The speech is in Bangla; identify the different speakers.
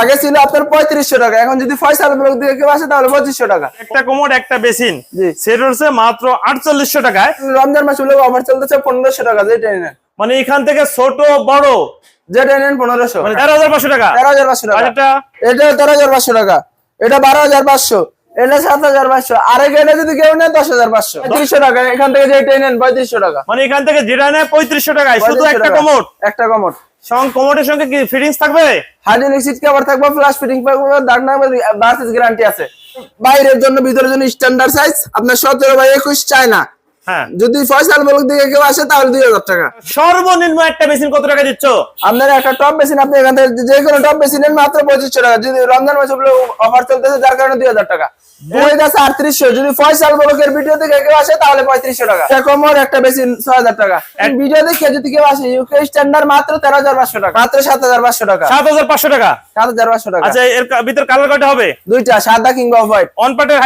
Speaker 1: আগে ছিল আপনার পঁয়ত্রিশশো টাকা এখন যদি ফয়সাল ব্লক দিয়ে কেউ আসে তাহলে পঁচিশশো টাকা।
Speaker 2: একটা কোমর একটা বেসিন। সেট হচ্ছে মাত্র আটচল্লিশশো টাকায়।
Speaker 1: রমজান মাস আমার চলতেছে পনেরোশো টাকা যেটা নেন।
Speaker 2: মানে এখান থেকে ছোট বড়?
Speaker 1: যেটা নেন পনেরোশো।
Speaker 2: মানে তেরো হাজার পাঁচশো টাকা?
Speaker 1: তেরো হাজার পাঁচশো টাকা।
Speaker 2: এটা
Speaker 1: তেরো হাজার পাঁচশো টাকা। এটা বারো হাজার পাঁচশো। এটা সাত হাজার পাঁচশো আর এটা যদি কেউ নেন দশ হাজার পাঁচশো। পঁয়ত্রিশশো টাকা এখান থেকে যেটা নেন পঁয়ত্রিশশো টাকা।
Speaker 2: মানে এখান থেকে যেটা নেয় পঁয়ত্রিশশো টাকায় শুধু একটা। কোমোড
Speaker 1: একটা কমোড
Speaker 2: সঙ্গে সঙ্গে কি ফিটিংস থাকবে?
Speaker 1: হাইড্রোলিক সিট কভার থাকবে ফ্লাশ ফিটিং থাকবে দাগ না বার্সেস গ্যারান্টি আছে। বাইরের জন্য ভিতরের জন্য স্ট্যান্ডার্ড সাইজ আপনার সতেরো বাই একুশ চায় না।
Speaker 2: হ্যাঁ।
Speaker 1: যদি ফয়সাল ব্লক থেকে কেউ আসে তাহলে দুই হাজার টাকা।
Speaker 2: সর্বনিম্ন একটা মেশিন কত টাকা দিচ্ছ?
Speaker 1: আপনার একটা টপ মেশিন আপনি এখান থেকে যে কোনো টপ মেশিন মাত্র পঁচিশশো টাকা। যদি রমজান মাসে অফার চলতেছে যার কারণে দুই হাজার টাকা। দুই আছে আটত্রিশশো যদি ফয়সাল ব্লকের ভিডিও থেকে কেউ আসে তাহলে পঁয়ত্রিশশো টাকা। কমর একটা বেশি ছয় হাজার টাকা। ভিডিও দেখে যদি কেউ আসে ইউকে স্ট্যান্ডার্ড মাত্র তেরো হাজার পাঁচশো টাকা। মাত্র সাত হাজার পাঁচশো টাকা।
Speaker 2: সাত হাজার পাঁচশো টাকা?
Speaker 1: সাত হাজার পাঁচশো টাকা।
Speaker 2: আচ্ছা এর ভিতর কালার কয়টা হবে?
Speaker 1: দুইটা সাদা কিংবা হোয়াইট
Speaker 2: অন পার্টের